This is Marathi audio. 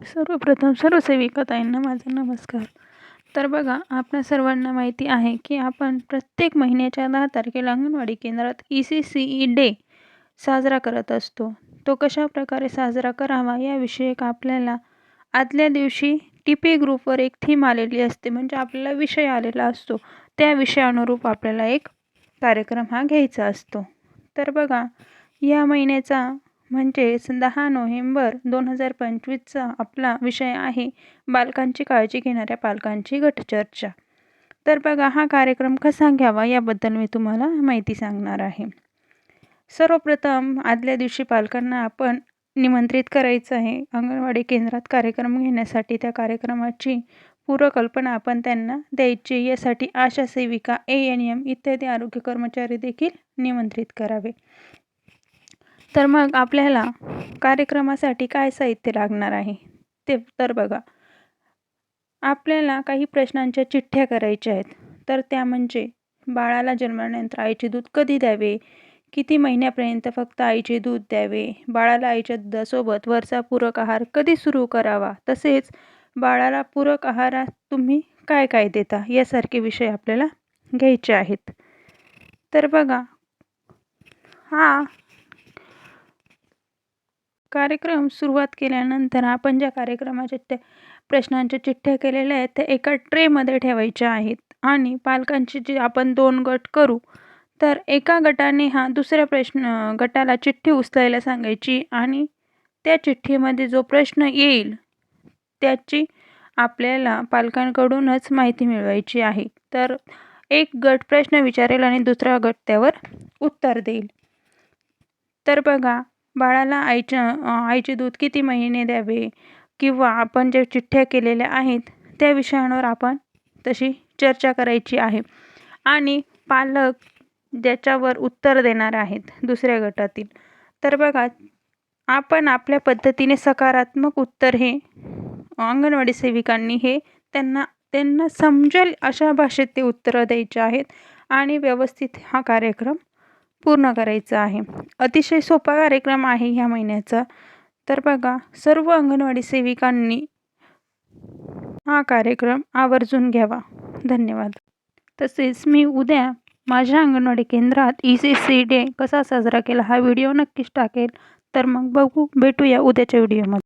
सर्वप्रथम सर्व सेविकाताईंना माझा नमस्कार. तर बघा आपल्या सर्वांना माहिती आहे की आपण प्रत्येक महिन्याच्या दहा तारखेला अंगणवाडी केंद्रात E C C E day साजरा करत असतो. तो कशा प्रकारे साजरा करावा याविषयी आपल्याला आदल्या दिवशी टीपी ग्रुपवर एक थीम आलेली असते म्हणजे आपल्याला विषय आलेला असतो. त्या विषयानुरूप आपल्याला एक कार्यक्रम हा घ्यायचा असतो. तर बघा या महिन्याचा म्हणजेच दहा नोव्हेंबर दोन हजार पंचवीसचा आपला विषय आहे बालकांची काळजी घेणाऱ्या पालकांची गटचर्चा. तर बघा हा कार्यक्रम कसा घ्यावा याबद्दल मी तुम्हाला माहिती सांगणार आहे. सर्वप्रथम आदल्या दिवशी पालकांना आपण निमंत्रित करायचं आहे. अंगणवाडी केंद्रात कार्यक्रम घेण्यासाठी त्या कार्यक्रमाची पूर्वकल्पना आपण त्यांना द्यायची. यासाठी आशा सेविका ए एन एम इत्यादी आरोग्य कर्मचारी देखील निमंत्रित करावे. तर मग आपल्याला कार्यक्रमासाठी काय साहित्य लागणार आहे? ते तर बघा. आपल्याला काही प्रश्नांच्या चिठ्ठ्या करायच्या आहेत. तर त्या म्हणजे बाळाला जन्मल्यानंतर आईचे दूध कधी द्यावे? किती महिन्यापर्यंत फक्त आईचे दूध द्यावे? बाळाला आईच्या दुधासोबत वरचा पूरक आहार कधी सुरू करावा? तसेच बाळाला पूरक आहारात तुम्ही काय काय देता? यासारखे विषय आपल्याला घ्यायचे आहेत. तर बघा. हा कार्यक्रम सुरुवात केल्यानंतर आपण ज्या कार्यक्रमाच्या त्या प्रश्नांच्या चिठ्ठ्या केलेल्या आहेत त्या एका ट्रेमध्ये ठेवायच्या आहेत. आणि पालकांचे जे आपण दोन गट करू तर एका गटाने हा दुसऱ्या प्रश्न गटाला चिठ्ठी उचलायला सांगायची आणि त्या चिठ्ठीमध्ये जो प्रश्न येईल त्याची आपल्याला पालकांकडूनच माहिती मिळवायची आहे. तर एक गट प्रश्न विचारेल आणि दुसरा गट त्यावर उत्तर देईल. तर बघा बाळाला आईच्या आईचे दूध किती महिने द्यावे किंवा आपण ज्या चिठ्ठ्या केलेल्या आहेत त्या विषयांवर आपण तशी चर्चा करायची आहे. आणि पालक ज्याच्यावर उत्तर देणार आहेत दुसऱ्या गटातील. तर बघा आपण आपल्या पद्धतीने सकारात्मक उत्तर हे अंगणवाडी सेविकांनी हे त्यांना त्यांना समजेल अशा भाषेत ते उत्तरं द्यायचे आहेत आणि व्यवस्थित हा कार्यक्रम पूर्ण करायचं आहे. अतिशय सोपा कार्यक्रम आहे ह्या महिन्याचा. तर बघा सर्व अंगणवाडी सेविकांनी हा कार्यक्रम आवर्जून घ्यावा. धन्यवाद. तसेच मी उद्या माझ्या अंगणवाडी केंद्रात ई सी सी डे कसा साजरा केला हा व्हिडिओ नक्कीच टाकेल. तर मग बघू भेटूया उद्याच्या व्हिडिओमध्ये.